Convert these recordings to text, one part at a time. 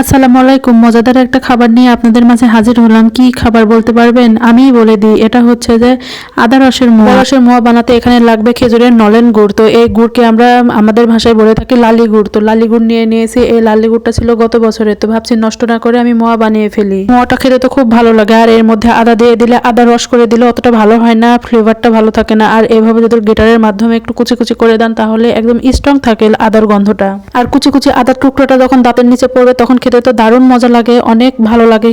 আসসালামু আলাইকুম। মজাদার একটা খাবার নিয়ে আপনাদের মাঝে হাজির হলাম। কি খাবার বলতে পারবেন? আমিই বলে দিই, এটা হচ্ছে যে আদা রসের মোয়া। রসের মোয়া বানাতে এখানে লাগবে খেজুরের নলেন গুড়। তো এই গুড়কে আমরা আমাদের ভাষায় বলে থাকি লালি গুড়। তো লালি গুড় নিয়ে নিয়েছি। এই লালি গুড়টা ছিল গত বছরে। তো ভাবছি নষ্ট না করে আমি মোয়া বানিয়ে ফেলি। মোয়াটা খেতে তো খুব ভালো লাগে। আর এর মধ্যে আদা দিয়ে দিলে আদা রস করে দিলে অতটা ভালো হয় না, ফ্লেভারটা ভালো থাকে না। আর এভাবে যদি গিটারের মাধ্যমে একটু কুচি কুচি করে দেন তাহলে একদম স্ট্রং থাকে আদার গন্ধটা। আর কুচি কুচি আদার টুকরোটা যখন দাঁতের নিচে পড়বে তখন খেতে তো দারুণ মজা লাগে, অনেক ভালো লাগে।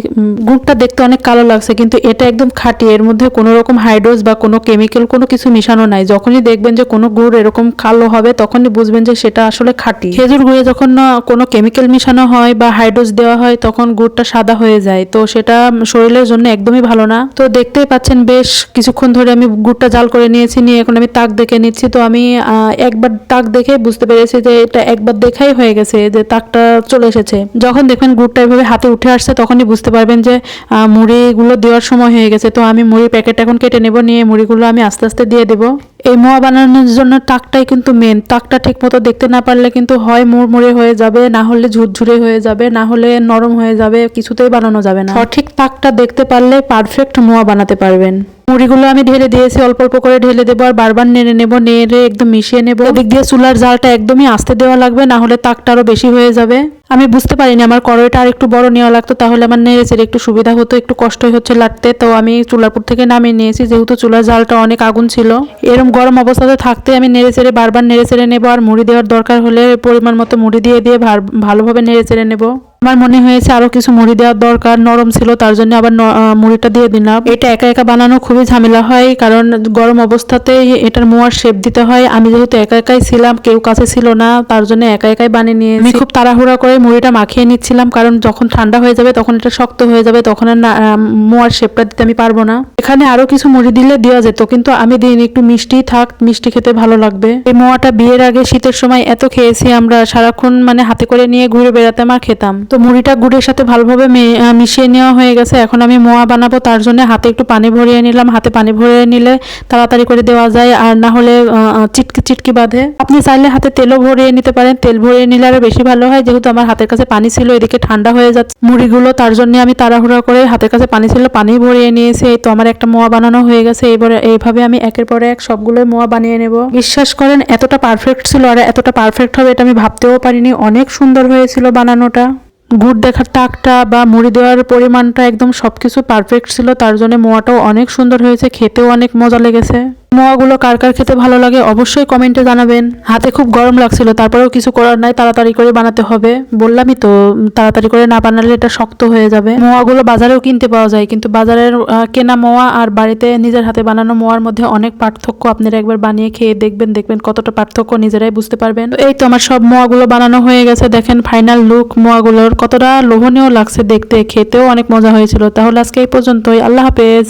গুড়টা দেখতে অনেক কালো লাগছে, কিন্তু এটা একদম খাঁটি। এর মধ্যে কোনো রকম হাইড্রোজ বা কোনো কেমিক্যাল কোনো কিছু মিশানো নাই। যখনই দেখবেন যে কোনো গুড় এরকম কালো হবে, তখনই বুঝবেন যে সেটা আসলে খাঁটি। খেজুর গুড়ে যখন কোনো কেমিক্যাল মিশানো হয় বা হাইড্রোজ দেওয়া হয়, তখন গুড়টা সাদা হয়ে যায়। তো সেটা শরীরের জন্য একদমই ভালো না। তো দেখতেই পাচ্ছেন বেশ, কিছুক্ষণ ধরে আমি গুড়টা জাল করে নিয়েছি, নিয়ে এখন আমি তাক দেখে নিচ্ছি। তো আমি একবার তাক দেখে বুঝতে পেরেছি যে এটা একবার দেখাই হয়ে গেছে যে তাকটা চলে এসেছে। যখন দেখবেন গুড়টা এভাবে হাতে উঠে আসছে, তখনই বুঝতে পারবেন যে মুড়িগুলো দেওয়ার সময় হয়ে গেছে। তো আমি মুড়ির প্যাকেট এখন কেটে নেব, নিয়ে মুড়িগুলো আমি আস্তে আস্তে দিয়ে দেবো। এই মোয়া বানানোর জন্য তাকটাই কিন্তু মেন তাকটা ঠিক মতো দেখতে না পারলে কিন্তু হয় মুড়মুড়ে হয়ে যাবে, না হলে ঝুরঝুরে হয়ে যাবে, না হলে নরম হয়ে যাবে, কিছুতেই বানানো যাবে না। সঠিক তাকটা দেখতে পারলে পারফেক্ট মোয়া বানাতে পারবেন। মুড়িগুলো আমি ঢেলে দিয়েছি, অল্প অল্প করে ঢেলে দেবো আর বারবার নেড়ে নেব, নেড়ে একদম মিশিয়ে নেব। এদিক দিয়ে চুলার জালটা একদমই আস্তে দেওয়া লাগবে, না হলে তাকটা আরও বেশি হয়ে যাবে। আমি বুঝতে পারিনি, আমার কড়াইটা আর একটু বড় নেওয়া লাগতো, তাহলে আমার নেড়ে চেড়ে একটু সুবিধা হতো, একটু কষ্টই হচ্ছে লাগতে। তো আমি চুলাপুর থেকে নামিয়ে নিয়েছি, যেহেতু চুলার জালটা অনেক আগুন ছিল। এরকম গরম অবস্থাতে থাকতে আমি নেড়ে চেড়ে বারবার নেড়ে চেড়ে নেব, আর মুড়ি দেওয়ার দরকার হলে পরিমাণ মতো মুড়ি দিয়ে দিয়ে ভালোভাবে নেড়ে চেড়ে নেব। আমার মনে হয়েছে আরও কিছু মুড়ি দেওয়ার দরকার, নরম ছিল, তার জন্য আবার মুড়িটা দিয়ে দিলাম। এটা একা একা বানানো খুবই ঝামেলা হয়, কারণ গরম অবস্থাতেই এটার মোয়ার শেপ দিতে হয়। আমি যেহেতু একা একাই ছিলাম, কেউ কাছে ছিল না, তার জন্য একা একাই বানিয়ে নিয়ে আমি খুব তাড়াহুড়া করে মুড়িটা মাখিয়ে নিচ্ছিলাম, কারণ যখন ঠান্ডা হয়ে যাবে, তখন এটা শক্ত হয়ে যাবে, তখন আর মোয়ার শেপটা দিতে আমি পারব না। এখানে আরও কিছু মুড়ি দিলে দেওয়া যেত, কিন্তু আমি দিন একটু মিষ্টি থাক, মিষ্টি খেতে ভালো লাগবে। এই মোয়াটা বিয়ের আগে শীতের সময় এত খেয়েছি আমরা, সারাক্ষণ মানে হাতে করে নিয়ে ঘুরে বেড়াতাম আর খেতাম। তো মুড়িটা গুড়ের সাথে ভালোভাবে মিশিয়ে নেওয়া হয়ে গেছে। এখন আমি মোয়া বানাবো, তার জন্য হাতে একটু পানি ভরিয়ে নিলাম। হাতে পানি ভরিয়ে নিলে তাড়াতাড়ি করে দেওয়া যায়, আর না হলে চিটকি চিটকি বাঁধে। আপনি চাইলে হাতে তেলও ভরিয়ে নিতে পারেন। তেল ভরিয়ে নিলে আরও বেশি ভালো হয়, যেহেতু আমার হাতের কাছে পানি ছিল, এদিকে ঠান্ডা হয়ে যাচ্ছে। মুড়িগুলো তার জন্য আমি তাড়াহুড়া করে হাতের কাছে পানি ছিল, পানি ভরিয়ে নিয়েছি। এই তো আমার একটা মোয়া বানানো হয়ে গেছে। এবারে এইভাবে আমি একের পর এক সবগুলো মোয়া বানিয়ে নেব। বিশ্বাস করেন, এতটা পারফেক্ট ছিল, আর এতটা পারফেক্ট হবে এটা আমি ভাবতেও পারিনি। অনেক সুন্দর হয়েছিল বানানোটা। গুড় দেখার টাকটা বা মুড়ি দেওয়ার পরিমাণটা একদম সব কিছু পারফেক্ট ছিল, তার জন্য মোয়াটাও অনেক সুন্দর হয়েছে, খেতেও অনেক মজা লেগেছে। মোয়াগুলো কার কার খেতে ভালো লাগে অবশ্যই কমেন্টে জানাবেন। হাতে খুব গরম লাগছিল, তারপরেও কিছু করার নাই, তাড়াতাড়ি করে বানাতে হবে। বললামই তো, তাড়াতাড়ি করে না বানালে এটা শক্ত হয়ে যাবে। মোয়াগুলো বাজারেও কিনতে পাওয়া যায়, কিন্তু বাজারের কেনা মোয়া আর বাড়িতে নিজের হাতে বানানো মোয়ার মধ্যে অনেক পার্থক্য আপনারা একবার বানিয়ে খেয়ে দেখবেন দেখবেন কতটা পার্থক্য নিজেরাই বুঝতে পারবেন। এই তো আমার সব মোয়াগুলো বানানো হয়ে গেছে, দেখেন ফাইনাল লুক মোয়াগুলোর, কতটা লোভনীয় লাগছে দেখতে, খেতেও অনেক মজা হয়েছিল। তাহলে আজকে এই পর্যন্তই, আল্লাহ হাফেজ।